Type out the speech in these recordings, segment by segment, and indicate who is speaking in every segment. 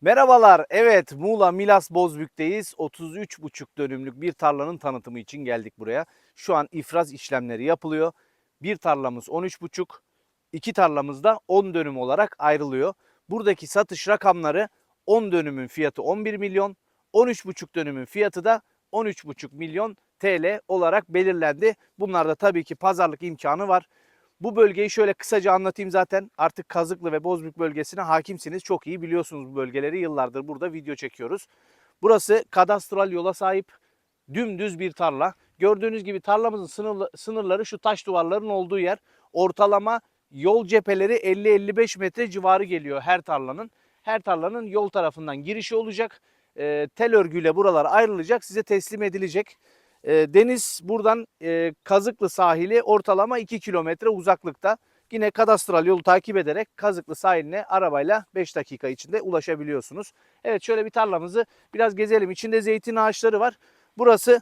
Speaker 1: Merhabalar. Evet, Muğla Milas Bozbük'teyiz. 33,5 dönümlük bir tarlanın tanıtımı için geldik buraya. Şu an ifraz işlemleri yapılıyor. Bir tarlamız 13,5, iki tarlamız da 10 dönüm olarak ayrılıyor. Buradaki satış rakamları 10 dönümün fiyatı 11 milyon, 13,5 dönümün fiyatı da 13,5 milyon TL olarak belirlendi. Bunlarda tabii ki pazarlık imkanı var. Bu bölgeyi şöyle kısaca anlatayım zaten. Artık Kazıklı ve Bozbük bölgesine hakimsiniz. Çok iyi biliyorsunuz bu bölgeleri. Yıllardır burada video çekiyoruz. Burası kadastral yola sahip dümdüz bir tarla. Gördüğünüz gibi tarlamızın sınırları şu taş duvarların olduğu yer. Ortalama yol cepheleri 50-55 metre civarı geliyor her tarlanın. Her tarlanın yol tarafından girişi olacak. Ee, tel örgüyle buralar ayrılacak. Size teslim edilecek. Deniz buradan Kazıklı sahili ortalama 2 kilometre uzaklıkta. Yine kadastral yolu takip ederek Kazıklı sahiline arabayla 5 dakika içinde ulaşabiliyorsunuz. Evet şöyle bir tarlamızı biraz gezelim. İçinde zeytin ağaçları var. Burası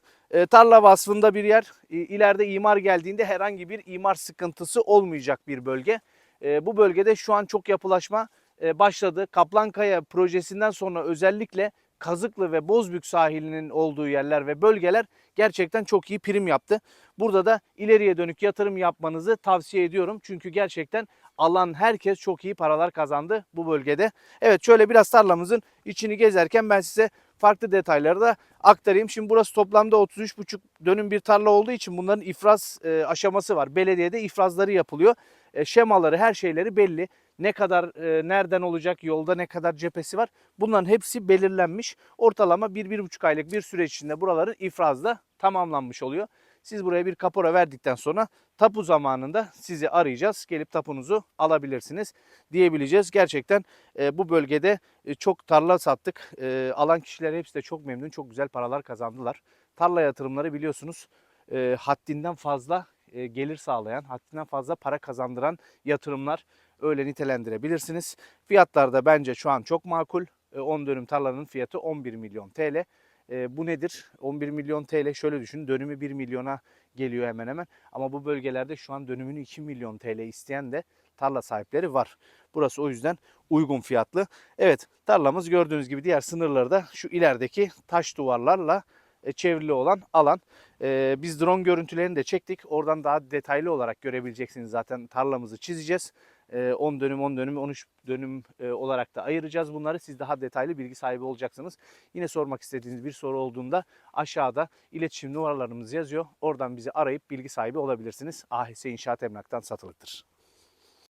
Speaker 1: tarla vasfında bir yer. E, imar geldiğinde herhangi bir imar sıkıntısı olmayacak bir bölge. Bu bölgede şu an çok yapılaşma e, başladı. Kaplankaya projesinden sonra özellikle Kazıklı ve Bozbük sahilinin olduğu yerler ve bölgeler gerçekten çok iyi prim yaptı. Burada da ileriye dönük yatırım yapmanızı tavsiye ediyorum. Çünkü gerçekten alan herkes çok iyi paralar kazandı bu bölgede. Evet şöyle biraz tarlamızın içini gezerken ben size farklı detayları da aktarayım. Şimdi burası toplamda 33,5 dönüm bir tarla olduğu için bunların ifraz e, aşaması var. Belediyede ifrazları yapılıyor. E, şemaları her şeyleri belli. Ne kadar e, nereden olacak yolda ne kadar cephesi var. Bunların hepsi belirlenmiş. Ortalama 1-1,5 aylık bir süreç içinde buraların ifrazda tamamlanmış oluyor. Siz buraya bir kapora verdikten sonra tapu zamanında sizi arayacağız. Gelip tapunuzu alabilirsiniz diyebileceğiz. Gerçekten e, bu bölgede e, çok tarla sattık. E, alan kişiler hepsi de çok memnun. Çok güzel paralar kazandılar. Tarla yatırımları biliyorsunuz e, haddinden fazla e, gelir sağlayan, haddinden fazla para kazandıran yatırımlar öyle nitelendirebilirsiniz. Fiyatlar da bence şu an çok makul. E, 10 dönüm tarlanın fiyatı 11 milyon TL. E, bu nedir? 11 milyon TL şöyle düşünün dönümü 1 milyona geliyor hemen hemen. Ama bu bölgelerde şu an dönümünü 2 milyon TL isteyen de tarla sahipleri var. Burası o yüzden uygun fiyatlı. Evet tarlamız gördüğünüz gibi diğer sınırları da şu ilerideki taş duvarlarla e, çevrili olan alan. E, biz drone görüntülerini de çektik. Oradan daha detaylı olarak görebileceksiniz zaten tarlamızı çizeceğiz. E, 10 dönüm 10 dönüm 13 dönüm olarak da ayıracağız bunları. Siz daha detaylı bilgi sahibi olacaksınız. Yine sormak istediğiniz bir soru olduğunda aşağıda iletişim numaralarımız yazıyor. Oradan bizi arayıp bilgi sahibi olabilirsiniz. AHS İnşaat Emlak'tan satılıktır.